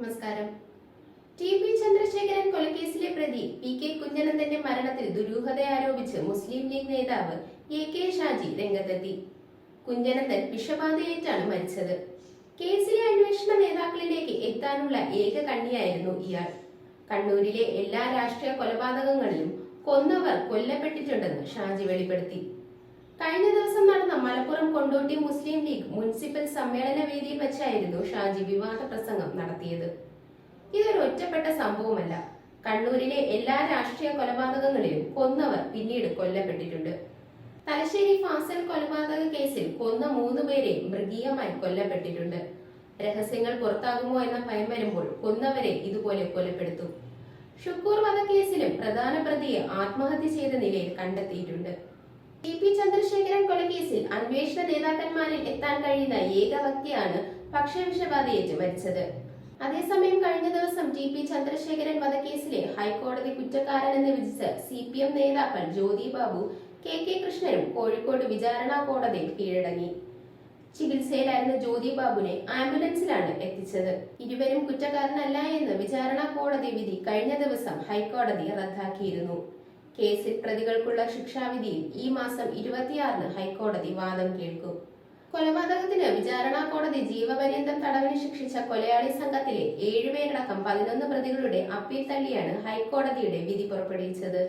നമസ്കാരം. T P Chandrasekharan കൊലക്കേസിലെ പ്രതി P K കുഞ്ഞനന്ദന്റെ മരണത്തിൽ ദുരൂഹത ആരോപിച്ച് മുസ്ലിം ലീഗ് നേതാവ് എ കെ ഷാജി രംഗത്തെത്തി. കുഞ്ഞനന്ദൻ വിഷബാധയേറ്റാണ് മരിച്ചത്. കേസിലെ അന്വേഷണ നേതാക്കളിലേക്ക് എത്താനുള്ള ഏക കണ്ണിയായിരുന്നു ഇയാൾ. കണ്ണൂരിലെ എല്ലാ രാഷ്ട്രീയ കൊലപാതകങ്ങളിലും കൊന്നവർ കൊല്ലപ്പെട്ടിട്ടുണ്ടെന്ന് ഷാജി വെളിപ്പെടുത്തി. കഴിഞ്ഞ ദിവസം നടന്ന മലപ്പുറം കൊണ്ടോട്ടി മുസ്ലിം ലീഗ് മുനിസിപ്പൽ സമ്മേളന വേദിയിൽ വെച്ചായിരുന്നു ഷാജി വിവാദ പ്രസംഗം നടത്തിയത്. ഇതൊരു ഒറ്റപ്പെട്ട സംഭവമല്ല. കണ്ണൂരിലെ എല്ലാ രാഷ്ട്രീയ കൊലപാതകങ്ങളിലും കൊന്നവർ പിന്നീട് കൊല്ലപ്പെട്ടിട്ടുണ്ട്. തലശ്ശേരി ഫാസൽ കൊലപാതക കേസിൽ കൊന്ന മൂന്ന് പേരെ മൃഗീയമായി കൊല്ലപ്പെട്ടിട്ടുണ്ട്. രഹസ്യങ്ങൾ പുറത്താകുമോ എന്ന ഭയം വരുമ്പോൾ കൊന്നവരെ ഇതുപോലെ കൊലപ്പെടുത്തും. ഷുക്കൂർ വധക്കേസിലും പ്രധാന പ്രതിയെ ആത്മഹത്യ ചെയ്ത നിലയിൽ കണ്ടെത്തിയിട്ടുണ്ട്. കൊലക്കേസിൽ അന്വേഷണ നേതാക്കന്മാരിൽ എത്താൻ കഴിയുന്ന ഏക വ്യക്തിയാണ് ഭക്ഷ്യവിഷബാധയേറ്റ് മരിച്ചത്. അതേസമയം കഴിഞ്ഞ ദിവസം ടി പി ചന്ദ്രശേഖരൻ വധക്കേസിലെ ഹൈക്കോടതി കുറ്റക്കാരനെന്ന് വിധിച്ച സി പി എം നേതാക്കൾ ജ്യോതി ബാബു കെ കെ കൃഷ്ണനും കോഴിക്കോട് വിചാരണ കോടതിയിൽ കീഴടങ്ങി. ചികിത്സയിലായിരുന്ന ജ്യോതി ബാബുവിനെ ആംബുലൻസിലാണ് എത്തിച്ചത്. ഇരുവരും കുറ്റക്കാരനല്ല എന്ന് വിചാരണ കോടതി വിധി കഴിഞ്ഞ ദിവസം ഹൈക്കോടതി റദ്ദാക്കിയിരുന്നു. കേസിൽ പ്രതികൾക്കുള്ള ശിക്ഷാവിധിയിൽ ഈ മാസം ഇരുപത്തിയാറിന് ഹൈക്കോടതി വാദം കേൾക്കും. കൊലപാതകത്തിന് വിചാരണാ കോടതി ജീവപര്യന്തം തടവിന് ശിക്ഷിച്ച കൊലയാളി സംഘത്തിലെ ഏഴുപേരടക്കം പതിനൊന്ന് പ്രതികളുടെ അപ്പീൽ തള്ളിയാണ് ഹൈക്കോടതിയുടെ വിധി പുറപ്പെടുവിച്ചത്.